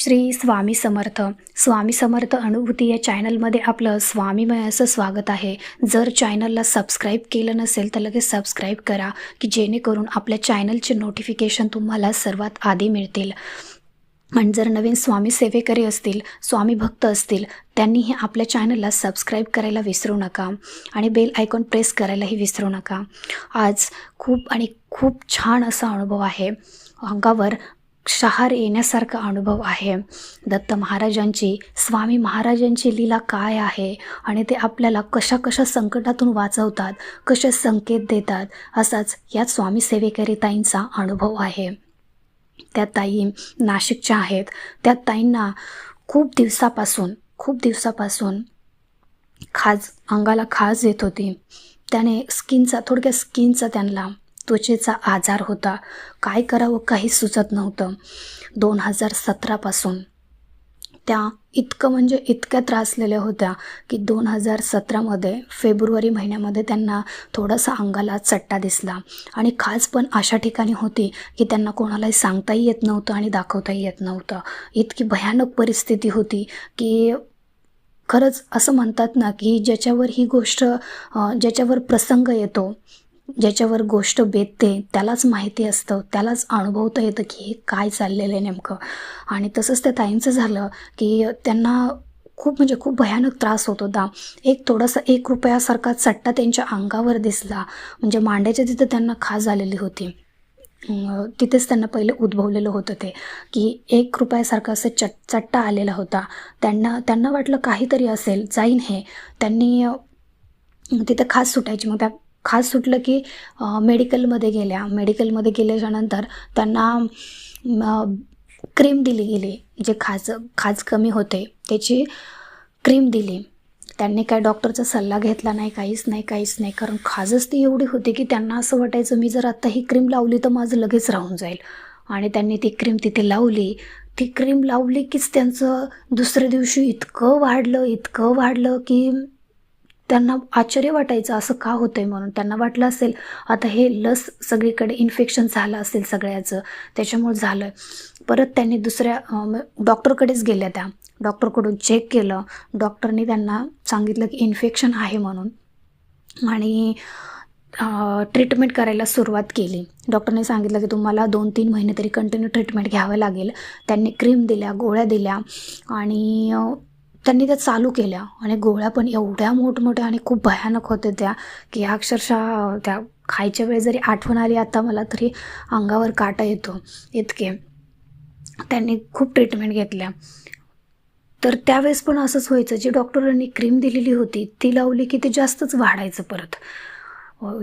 श्री स्वामी समर्थ. स्वामी समर्थ अनुभूती या चॅनलमध्ये आपलं स्वामीमय असं स्वागत आहे. जर चॅनलला सबस्क्राईब केलं नसेल तर लगेच सबस्क्राईब करा की जेणेकरून आपल्या चॅनलचे नोटिफिकेशन तुम्हाला सर्वात आधी मिळतील. आणि जर नवीन स्वामी सेवेकरी असतील स्वामी भक्त असतील त्यांनीही आपल्या चॅनलला सबस्क्राईब करायला विसरू नका आणि बेल आयकॉन प्रेस करायलाही विसरू नका. आज खूप आणि खूप छान असा अनुभव आहे. अंगावर शहार येण्यासारखा अनुभव आहे. दत्त महाराजांची स्वामी महाराजांची लीला काय आहे आणि ते आपल्याला कशा कशा संकटातून वाचवतात कसे संकेत देतात असाच या स्वामी सेवेकरी ताईंचा अनुभव आहे. त्या ताई नाशिकच्या आहेत. त्या ताईंना खूप दिवसापासून खूप दिवसापासून खाज अंगाला खाज येत होती. त्याने स्किनचा थोडक्या स्किनचा त्यांना त्वचेचा आजार होता. काय करावं काही सुचत नव्हतं. दोन हजार सतरापासून त्या इतकं म्हणजे इतक्या त्रासलेल्या होत्या की दोन हजार सतरामध्ये फेब्रुवारी महिन्यामध्ये त्यांना थोडासा अंगाला चट्टा दिसला. आणि खास पण अशा ठिकाणी होती की त्यांना कोणालाही सांगताही येत नव्हतं आणि दाखवताही येत नव्हतं. इतकी भयानक परिस्थिती होती की खरंच असं म्हणतात ना की ज्याच्यावर ही गोष्ट ज्याच्यावर प्रसंग येतो ज्याच्यावर गोष्ट बेतते त्यालाच माहिती असतं त्यालाच अनुभवता येतं की हे काय चाललेलं आहे नेमकं. आणि तसंच त्या ताईंचं झालं की त्यांना खूप म्हणजे खूप भयानक त्रास होत होता. एक थोडासा एक रुपयासारखा चट्टा त्यांच्या अंगावर दिसला. म्हणजे मांड्याच्या तिथं त्यांना खाज आलेली होती. तिथेच त्यांना पहिले उद्भवलेलं होतं ते की एक रुपयासारखा असं चट चट्टा आलेला होता. त्यांना त्यांना वाटलं काहीतरी असेल जाईन हे. त्यांनी तिथं खास सुटायची. मग त्या खास सुटलं की मेडिकलमध्ये गेल्या. मेडिकलमध्ये गेल्याच्यानंतर त्यांना क्रीम दिली गेली जे खाज खाज कमी होते. त्याची क्रीम दिली. त्यांनी काय डॉक्टरचा सल्ला घेतला नाही काहीच नाही काहीच नाही. कारण खाजच ती एवढी होती की त्यांना असं वाटायचं मी जर आत्ता ही क्रीम लावली तर माझं लगेच राहून जाईल. आणि त्यांनी ती क्रीम तिथे लावली. ती क्रीम लावली कीच त्यांचं दुसऱ्या दिवशी इतकं वाढलं इतकं वाढलं की त्यांना आश्चर्य वाटायचं असं का होतंय म्हणून. त्यांना वाटलं असेल आता हे लस सगळीकडे इन्फेक्शन झालं असेल सगळ्याचं त्याच्यामुळे झालं परत त्यांनी दुसऱ्या डॉक्टरकडेच गेल्या त्या. डॉक्टरकडून चेक केलं. डॉक्टरनी त्यांना सांगितलं की इन्फेक्शन आहे म्हणून. आणि ट्रीटमेंट करायला सुरुवात केली. डॉक्टरने सांगितलं की तुम्हाला दोन तीन महिने तरी कंटिन्यू ट्रीटमेंट घ्यावं लागेल. त्यांनी क्रीम दिल्या गोळ्या दिल्या. आणि त्यांनी त्या चालू केल्या आणि गोळ्या पण एवढ्या मोठमोठ्या आणि खूप भयानक होत्या त्या की अक्षरशः त्या खायच्या वेळी जरी आठवण आली आता मला तरी अंगावर काटा येतो इतके. त्यांनी खूप ट्रीटमेंट घेतल्या. तर त्यावेळेस पण असंच व्हायचं जी डॉक्टरांनी क्रीम दिलेली होती ती लावली की ते जास्तच वाढायचं परत.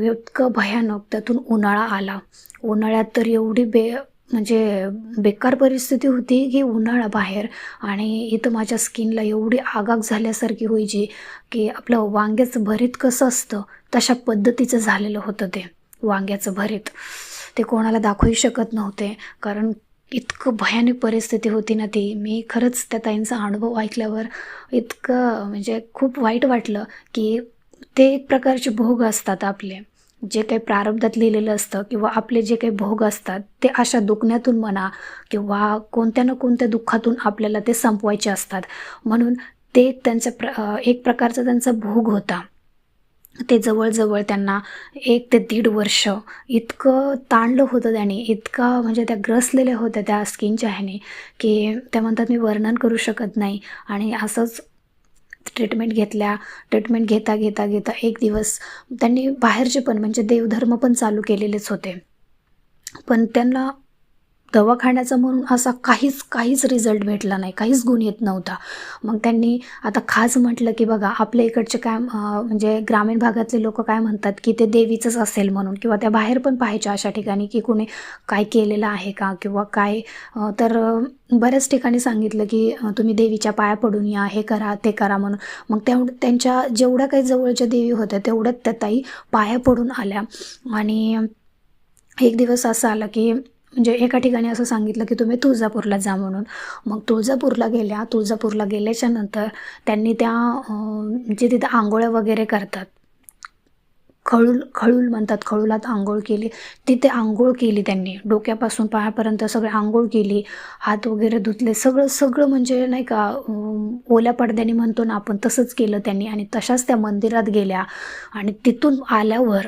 इतकं भयानक त्यातून उन्हाळा आला. उन्हाळ्यात तर एवढी बे म्हणजे बेकार परिस्थिती होती की उन्हाळा बाहेर आणि इथं माझ्या स्किनला एवढी आगाग झाल्यासारखी व्हायची की आपलं वांग्याचं भरीत कसं असतं तशा पद्धतीचं झालेलं होतं ते वांग्याचं भरीत. ते कोणाला दाखवू शकत नव्हते कारण इतकं भयानक परिस्थिती होती ना ती. मी खरंच त्या ताईंचा अनुभव ऐकल्यावर इतकं म्हणजे खूप वाईट वाटलं की ते एक प्रकारचे भोग असतात आपले. जे काही प्रारब्धात लिहिलेलं असतं किंवा आपले जे काही भोग असतात ते अशा दुखण्यातून म्हणा किंवा कोणत्या ना कोणत्या दुःखातून आपल्याला ते संपवायचे असतात. म्हणून ते त्यांचा प्र एक प्रकारचा त्यांचा भोग होता. ते जवळजवळ त्यांना एक ते दीड वर्ष इतकं ताणलं होतं त्याने इतका म्हणजे त्या ग्रसलेल्या होत्या त्या स्किनच्या ह्याने की त्या म्हणतात मी वर्णन करू शकत नाही. आणि असंच ट्रीटमेंट घेतल्या. ट्रीटमेंट घेता घेता घेता एक दिवस त्यांनी बाहेरचे पण म्हणजे देवधर्म पण चालू केलेलेच होते. पण त्यांना दवाखान्याचा म्हणून असा काहीच काहीच रिझल्ट भेटला नाही. काहीच गुण येत नव्हता. मग त्यांनी आता खास म्हटलं की बघा आपल्या इकडचे काय म्हणजे ग्रामीण भागातले लोक काय म्हणतात की ते देवीचंच असेल म्हणून किंवा त्या बाहेर पण पाहायच्या अशा ठिकाणी की कुणी काय केलेलं आहे का किंवा काय तर बऱ्याच ठिकाणी सांगितलं की तुम्ही देवीच्या पाया पडून या हे करा ते करा म्हणून. मग त्या त्यांच्या जेवढ्या काही जवळच्या देवी होत्या तेवढ्याच त्या ताई पाया पडून आल्या. आणि एक दिवस असं आला की म्हणजे एका ठिकाणी असं सांगितलं की तुम्ही तुळजापूरला जा म्हणून. मग तुळजापूरला गेल्या तुळजापूरला गेल्याच्यानंतर त्यांनी त्या जे म्हणजे तिथं आंघोळ्या वगैरे करतात. खळूल खळूल म्हणतात खळूलात आंघोळ केली. तिथे आंघोळ केली त्यांनी. डोक्यापासून पायापर्यंत सगळे आंघोळ केली. हात वगैरे धुतले. सगळं सगळं म्हणजे नाही का ओल्या पडद्याने म्हणतो ना आपण तसंच केलं त्यांनी. आणि तशाच त्या मंदिरात गेल्या. आणि तिथून आल्यावर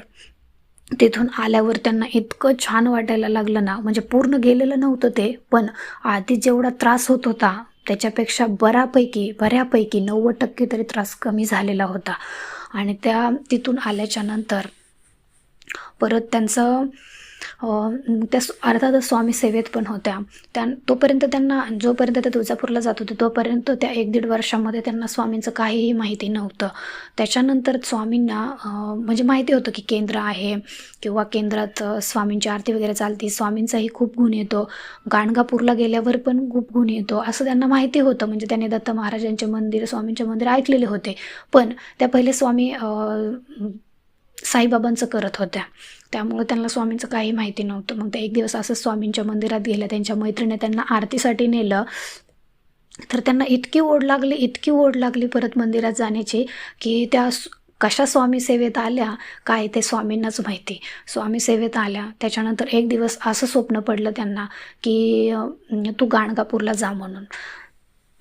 तिथून आल्यावर त्यांना इतकं छान वाटायला लागलं ना. म्हणजे पूर्ण गेलेलं नव्हतं ते पण आधी जेवढा त्रास होत होता त्याच्यापेक्षा बऱ्यापैकी बऱ्यापैकी नव्वद टक्के तरी त्रास कमी झालेला होता. आणि त्या तिथून आल्याच्यानंतर परत त्यांचं त्या अर्थात अर्थातच स्वामी सेवेत पण होत्या. त्या तोपर्यंत त्यांना जोपर्यंत त्या तुळजापूरला जात होते तोपर्यंत त्या एक दीड वर्षामध्ये त्यांना स्वामींचं काहीही माहिती नव्हतं. त्याच्यानंतर स्वामींना म्हणजे माहिती होतं की केंद्र आहे किंवा केंद्रात स्वामींची आरती वगैरे चालते स्वामींचाही खूप गुण येतो. गाणगापूरला गेल्यावर पण खूप गुण येतो असं त्यांना माहिती होतं. म्हणजे त्यांनी दत्त महाराजांचे मंदिर स्वामींचे मंदिर ऐकलेले होते. पण त्या पहिले स्वामी साईबाबांचं करत होत्या. त्यामुळं त्यांना स्वामींचं काही माहिती नव्हतं. मग त्या एक दिवस असंच स्वामींच्या मंदिरात गेल्या. त्यांच्या मैत्रिणी त्यांना आरतीसाठी नेलं. तर त्यांना इतकी ओढ लागली इतकी ओढ लागली परत मंदिरात जाण्याची की त्या कशा स्वामी सेवेत आल्या काय ते स्वामींनाच माहिती. स्वामी सेवेत आल्या. त्याच्यानंतर एक दिवस असं स्वप्न पडलं त्यांना की तू गाणगापूरला जा म्हणून.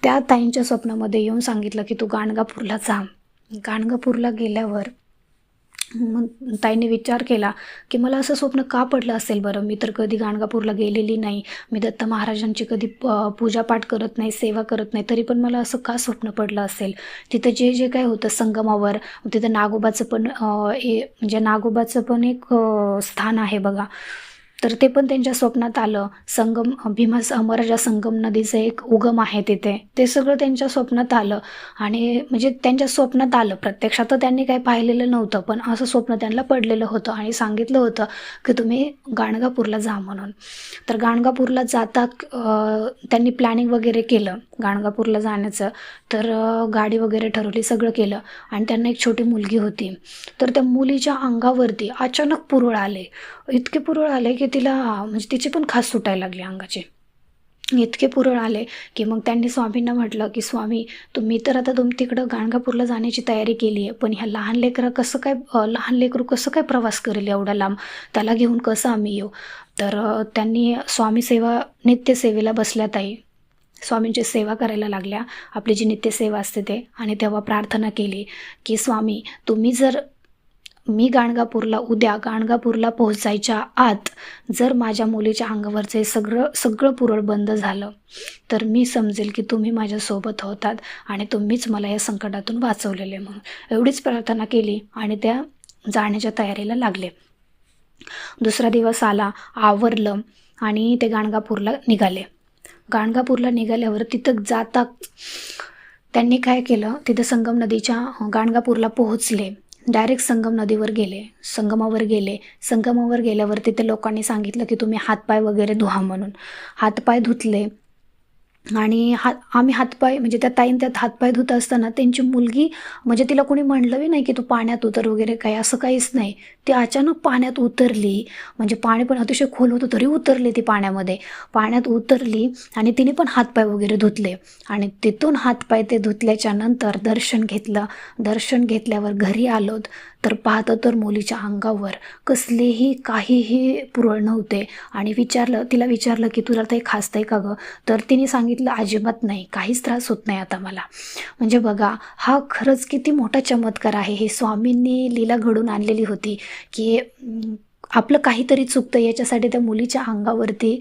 त्या ताईंच्या स्वप्नामध्ये येऊन सांगितलं की तू गाणगापूरला जा. गाणगापूरला गेल्यावर मग ताईने विचार केला की मला असं स्वप्न का पडलं असेल बरं? मी तर कधी गाणगापूरला गेलेली नाही. मी दत्त महाराजांची कधी प पूजापाठ करत नाही सेवा करत नाही तरी पण मला असं का स्वप्न पडलं असेल? तिथं जे जे काय होतं संगमावर तिथं नागोबाचं पण ए म्हणजे नागोबाचं पण एक स्थान आहे बघा. तर ते पण त्यांच्या स्वप्नात आलं. संगम भीमा अमराजा संगम नदीचं एक उगम आहे तिथे. ते सगळं त्यांच्या स्वप्नात आलं. आणि म्हणजे त्यांच्या स्वप्नात आलं. प्रत्यक्षात तर त्यांनी काही पाहिलेलं नव्हतं पण असं स्वप्न त्यांना पडलेलं होतं आणि सांगितलं होतं की तुम्ही गाणगापूरला जा म्हणून. तर गाणगापूरला जाता त्यांनी प्लॅनिंग वगैरे केलं गाणगापूरला जाण्याचं. तर गाडी वगैरे ठरवली सगळं केलं. आणि त्यांना एक छोटी मुलगी होती. तर त्या मुलीच्या अंगावरती अचानक पुरळ आले. इतके पुरळ आले की म्हणजे तिला म्हणजे तिचे पण खास सुटायला लागले अंगाचे. इतके पुरळ आले की मग त्यांनी स्वामींना म्हटलं की स्वामी तुम्ही तर आता तुम तिकडं गाणगापूरला जाण्याची तयारी केली आहे पण ह्या लहान लेकरं कसं काय लहान लेकरू कसं काय प्रवास करेल एवढा लांब? त्याला घेऊन कसं आम्ही येऊ? तर त्यांनी स्वामी सेवा नित्यसेवेला बसल्या ताई. स्वामींची सेवा करायला लागल्या. आपली जी नित्यसेवा असते ते. आणि तेव्हा प्रार्थना केली की स्वामी तुम्ही जर मी गाणगापूरला उद्या गाणगापूरला पोहोचायच्या आत जर माझ्या मुलीच्या अंगावरचं सगळं सगळं पुरळ बंद झालं तर मी समजेल की तुम्ही माझ्यासोबत होतात आणि तुम्हीच मला या संकटातून वाचवलेले म्हणून. एवढीच प्रार्थना केली आणि त्या जाण्याच्या तयारीला लागले. दुसरा दिवस आला आवरलं आणि ते गाणगापूरला निघाले. गाणगापूरला निघाल्यावर तिथं जाता त्यांनी काय केलं? तिथं संगम नदीच्या गाणगापूरला पोहोचले. डायरेक्ट संगम नदीवर गेले. संगमावर गेले. संगमावर गेल्यावर तिथे लोकांनी सांगितलं की तुम्ही हातपाय वगैरे धुवा म्हणून. हातपाय धुतले. आणि हात आम्ही हातपाय म्हणजे त्या ताईन त्यात हातपाय धुत असताना त्यांची मुलगी म्हणजे तिला कोणी म्हणलंही नाही की तू पाण्यात उतर वगैरे काय असं काहीच नाही. ती अचानक पाण्यात उतरली म्हणजे पाणी पण अतिशय खोल होतं तरी उतरली ती पाण्यामध्ये. पाण्यात उतरली आणि तिने पण हातपाय वगैरे धुतले. आणि तिथून हातपाय ते धुतल्याच्या नंतर दर्शन घेतलं. दर्शन घेतल्यावर घरी आलोत. तर पाहतं तर मुलीच्या अंगावर कसलेही काहीही पुरळ नव्हते. आणि विचारलं तिला विचारलं की तुला ते आहे का गं? तर तिने सांगितलं अजिबात नाही. काहीच त्रास होत नाही आता मला. म्हणजे बघा हा खरंच किती मोठा चमत्कार आहे. हे स्वामींनी लीला घडून आणलेली होती की आपलं काहीतरी चुकतं. याच्यासाठी त्या मुलीच्या अंगावरती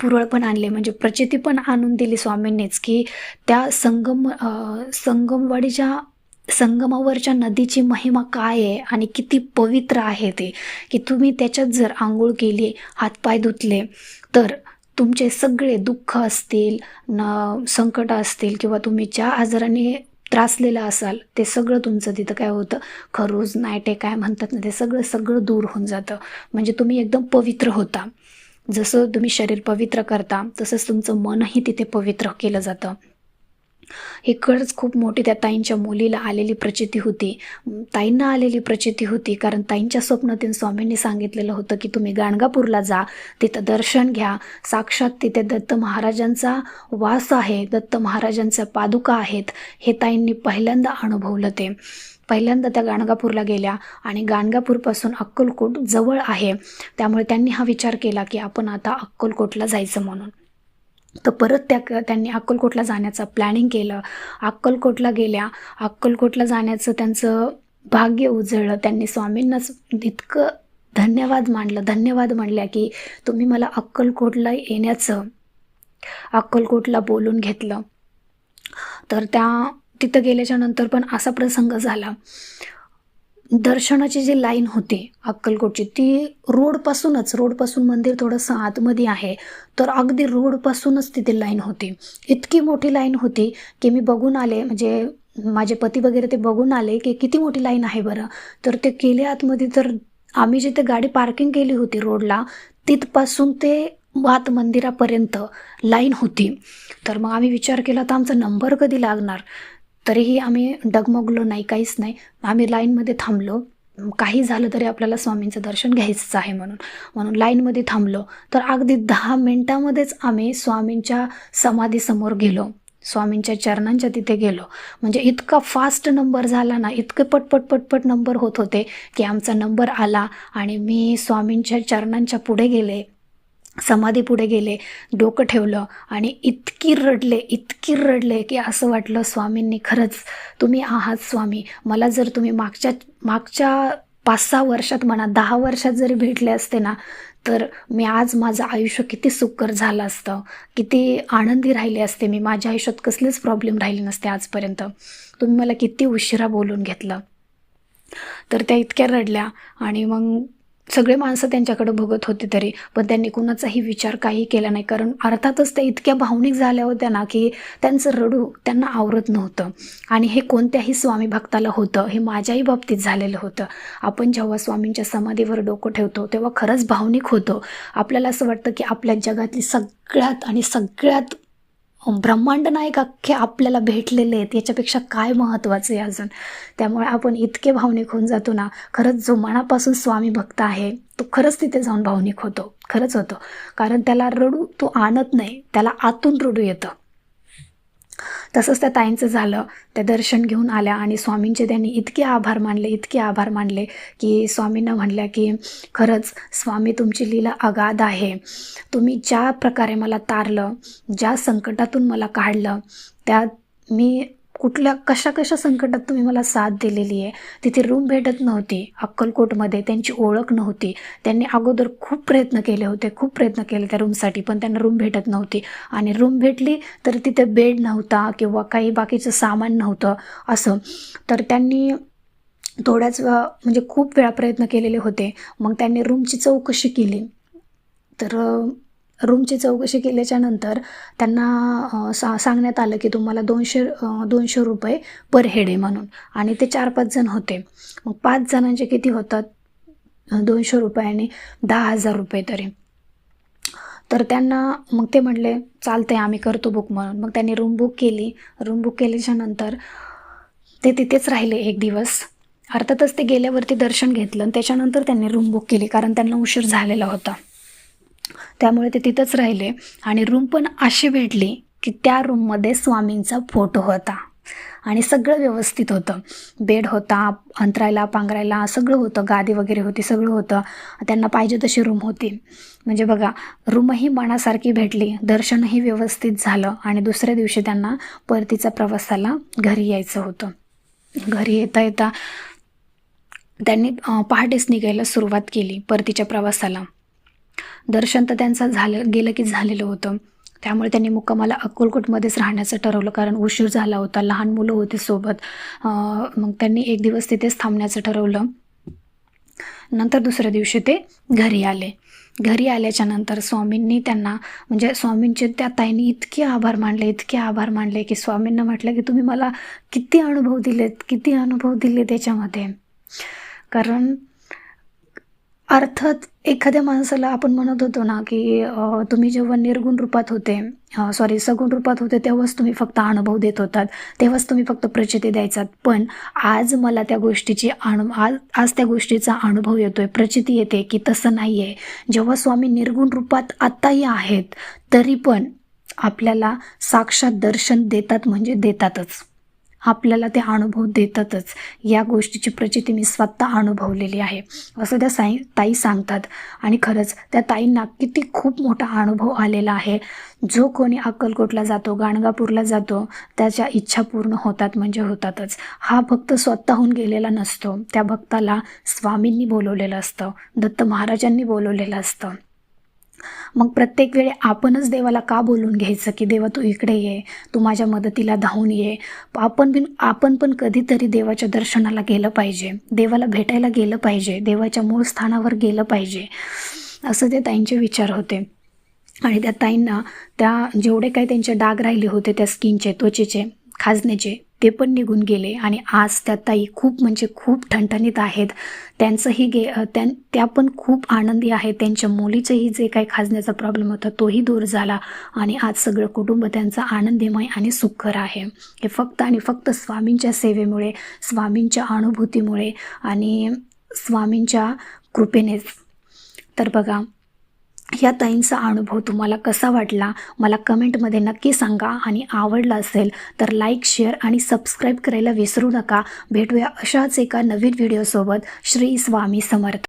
पुरळ पण आणले. म्हणजे प्रचिती पण आणून दिली स्वामींनीच की त्या संगम संगमवाडीच्या संगमावरच्या नदीची महिमा काय आहे आणि किती पवित्र आहे ते की तुम्ही त्याच्यात जर आंघोळ केली हातपाय धुतले तर तुमचे सगळे दुःख असतील न संकट असतील किंवा तुम्ही ज्या आजाराने त्रासलेला असाल ते सगळं तुमचं तिथं काय होतं? खरूज नायटे काय म्हणतात ना ते सगळं सगळं दूर होऊन जातं. म्हणजे तुम्ही एकदम पवित्र होता. जसं तुम्ही शरीर पवित्र करता तसंच तुमचं मनही तिथे पवित्र केलं जातं. ही खरंच खूप मोठी त्या ताईंच्या मुलीला आलेली प्रचिती होती. ताईंना आलेली प्रचिती होती कारण ताईंच्या स्वप्नातून स्वामींनी सांगितलेलं होतं की तुम्ही गाणगापूरला जा तिथं दर्शन घ्या. साक्षात तिथे दत्त महाराजांचा वास आहे दत्त महाराजांच्या पादुका आहेत हे ताईंनी पहिल्यांदा अनुभवलं ते. पहिल्यांदा त्या गाणगापूरला गेल्या आणि गाणगापूरपासून अक्कलकोट जवळ आहे. त्यामुळे त्यांनी हा विचार केला की आपण आता अक्कलकोटला जायचं म्हणून. तर परत त्या त्यांनी अक्कलकोटला जाण्याचं प्लॅनिंग केलं. अक्कलकोटला गेल्या अक्कलकोटला जाण्याचं त्यांचं भाग्य उजळलं. त्यांनी स्वामींनाच इतकं धन्यवाद मानलं धन्यवाद म्हणल्या की तुम्ही मला अक्कलकोटला येण्याचं अक्कलकोटला बोलून घेतलं. तर त्या तिथं गेल्याच्यानंतर पण असा प्रसंग झाला. दर्शनाची जी लाईन होती अक्कलकोटची ती रोडपासूनच रोडपासून मंदिर थोडंसं आतमध्ये आहे तर अगदी रोडपासूनच तिथे लाईन होती. इतकी मोठी लाईन होती की मी बघून आले म्हणजे माझे पती वगैरे ते बघून आले की किती मोठी लाईन आहे बरं. तर ते केले आतमध्ये तर आम्ही जिथे गाडी पार्किंग केली होती रोडला तिथपासून ते वात मंदिरापर्यंत लाईन होती. तर मग आम्ही विचार केला तर आमचा नंबर कधी लागणार? तरीही आम्ही डगमगलो नाही काहीच नाही. आम्ही लाईनमध्ये थांबलो. काही झालं तरी आपल्याला स्वामींचं दर्शन घ्यायचंच आहे म्हणून. म्हणून लाईनमध्ये थांबलो. तर अगदी दहा मिनटामध्येच आम्ही स्वामींच्या समाधीसमोर गेलो. स्वामींच्या चरणांच्या तिथे गेलो. म्हणजे इतका फास्ट नंबर झाला ना इतके पटपट पटपट नंबर होत होते की आमचा नंबर आला आणि मी स्वामींच्या चरणांच्या पुढे गेले. समाधी पुढे गेले डोकं ठेवलं आणि इतकी रडले इतकी रडले की असं वाटलं स्वामींनी खरंच तुम्ही आहात स्वामी. मला जर तुम्ही मागच्या मागच्या पाच सहा वर्षात म्हणा दहा वर्षात जरी भेटले असते ना तर मी आज माझं आयुष्य किती सुकर झालं असतं. किती आनंदी राहिले असते मी. माझ्या आयुष्यात कसलेच प्रॉब्लेम राहिले नसते आजपर्यंत. तुम्ही मला किती उशिरा बोलून घेतलं. तर त्या इतक्या रडल्या आणि मग सगळे माणसं त्यांच्याकडे बघत होते तरी पण त्यांनी कुणाचाही विचार काही केला नाही. कारण अर्थातच त्या इतक्या भावनिक झाल्या होत्या ना की त्यांचं रडू त्यांना आवरत नव्हतं. आणि हे कोणत्याही स्वामी भक्ताला होतं हे माझ्याही बाबतीत झालेलं होतं. आपण जेव्हा स्वामींच्या समाधीवर डोकं ठेवतो तेव्हा खरंच भावनिक होतो. आपल्याला असं वाटतं की आपल्या जगातली सगळ्यात आणि सगळ्यात ब्रह्मांड नायक अख्खे आपल्याला भेटलेले आहेत. याच्यापेक्षा काय महत्त्वाचं आहे अजून? त्यामुळे आपण इतके भावनिक होऊन जातो ना खरंच जो मनापासून स्वामी भक्त आहे तो खरंच तिथे जाऊन भावनिक होतो. खरंच होतो. कारण त्याला रडू तो आणत नाही. त्याला आतून रडू येतं. तसंच त्या ताईंचं झालं. त्या दर्शन घेऊन आल्या आणि स्वामींचे त्यांनी इतके आभार मानले इतके आभार मानले की स्वामींना म्हणल्या की खरंच स्वामी तुमची लीला अगाध आहे. तुम्ही ज्या प्रकारे मला तारलं ज्या संकटातून मला काढलं त्या मी कुठल्या कशा कशा संकटात तुम्ही मला साथ दिलेली आहे? तिथे रूम भेटत नव्हती. अक्कलकोटमध्ये त्यांची ओळख नव्हती. त्यांनी अगोदर खूप प्रयत्न केले होते खूप प्रयत्न केले त्या रूमसाठी पण त्यांना रूम भेटत नव्हती. आणि रूम भेटली तर तिथे बेड नव्हता किंवा काही बाकीचं सामान नव्हतं असं. तर त्यांनी थोड्याच म्हणजे खूप वेळा प्रयत्न केलेले होते. मग त्यांनी रूमची चौकशी केली. तर रूमची चौकशी केल्याच्यानंतर त्यांना सा सांगण्यात आलं की तुम्हाला दोनशे दोनशे रुपये पर हेड आहे म्हणून. आणि ते चार पाच जण होते. मग पाच जणांचे किती होतात? दोनशे रुपये आणि दहा हजार रुपये तरी. तर त्यांना मग ते म्हटले चालते आम्ही करतो बुक म्हणून. मग त्यांनी रूम बुक केली. रूम बुक केल्याच्यानंतर ते तिथेच राहिले एक दिवस. अर्थातच ते गेल्यावरती दर्शन घेतलं आणि त्याच्यानंतर त्यांनी रूम बुक केली कारण त्यांना उशीर झालेला होता. त्यामुळे ते तिथंच राहिले आणि रूम पण अशी भेटली की त्या रूममध्ये स्वामींचा फोटो होता. आणि सगळं व्यवस्थित होतं. बेड होता अंतरायला पांघरायला सगळं होतं. गादी वगैरे होती सगळं होतं. त्यांना पाहिजे तशी रूम होती. म्हणजे बघा रूमही मनासारखी भेटली. दर्शनही व्यवस्थित झालं आणि दुसऱ्या दिवशी त्यांना परतीचा प्रवासाला घरी यायचं होतं. घरी येता येता त्यांनी पहाटेच निघायला सुरुवात केली परतीच्या प्रवासाला. दर्शन तर त्यांचं झालं गेलं की झालेलं होतं. त्यामुळे त्यांनी मुक्कामाला अक्कलकोटमध्येच राहण्याचं ठरवलं कारण उशीर झाला होता लहान मुलं होती सोबत. मग त्यांनी एक दिवस तिथेच थांबण्याचं ठरवलं. नंतर दुसऱ्या दिवशी ते घरी आले. घरी आल्याच्यानंतर स्वामींनी त्यांना म्हणजे स्वामींचे त्या ताईंनी इतके आभार मानले इतके आभार मानले की स्वामींना म्हटलं की तुम्ही मला किती अनुभव दिलेत किती अनुभव दिले त्याच्यामध्ये कारण अर्थात एखाद्या माणसाला आपण म्हणत होतो ना की तुम्ही जेव्हा निर्गुण रूपात होते सॉरी सगुण रूपात होते तेव्हाच तुम्ही फक्त अनुभव देत होतात तेव्हाच तुम्ही फक्त प्रचिती द्यायचात. पण आज मला त्या गोष्टीची अनु आज आज त्या गोष्टीचा अनुभव येतो आहे प्रचिती येते की तसं नाही आहे जेव्हा स्वामी निर्गुण रूपात आत्ताही आहेत तरी पण आपल्याला साक्षात दर्शन देतात म्हणजे देतातच. आपल्याला ते अनुभव देतातच. या गोष्टीची प्रचिती मी स्वतः अनुभवलेली आहे. असं त्या साई ताई सांगतात. आणि खरंच त्या ताईंना किती खूप मोठा अनुभव आलेला आहे. जो कोणी अक्कलकोटला जातो गाणगापूरला जातो त्याच्या इच्छा पूर्ण होतात म्हणजे होतातच. हा भक्त स्वतःहून गेलेला नसतो. त्या भक्ताला स्वामींनी बोलवलेलं असतं दत्त महाराजांनी बोलवलेलं असतं. मग प्रत्येक वेळी आपणच देवाला का बोलून घ्यायचं की देवा तू इकडे ये तू माझ्या मदतीला धावून ये. आपण बिन आपण पण कधीतरी देवाच्या दर्शनाला गेलं पाहिजे. देवाला भेटायला गेलं पाहिजे. देवाच्या मूळ स्थानावर गेलं पाहिजे. असं ते ताईंचे विचार होते. आणि त्या ताईंना त्या जेवढे काही त्यांचे डाग राहिले होते त्या स्किनचे त्वचेचे खाजण्याचे ते पण निघून गेले आणि आज त्या ताई खूप म्हणजे खूप ठणठणीत आहेत. त्यांचंही गे त्यां त्या पण खूप आनंदी आहेत. त्यांच्या मुलीचंही जे काही खाजण्याचा प्रॉब्लेम होता तोही दूर झाला आणि आज सगळं कुटुंब त्यांचं आनंदीमय आणि सुखकर आहे. हे फक्त आणि फक्त स्वामींच्या सेवेमुळे स्वामींच्या अनुभूतीमुळे आणि स्वामींच्या कृपेनेच तर बघा या ताईंचा अनुभव तुम्हाला कसा वाटला? मला कमेंटमध्ये नक्की सांगा. आणि आवडला असेल तर लाईक शेअर आणि सबस्क्राईब करायला विसरू नका. भेटूया अशाच एका नवीन व्हिडिओसोबत. श्री स्वामी समर्थ.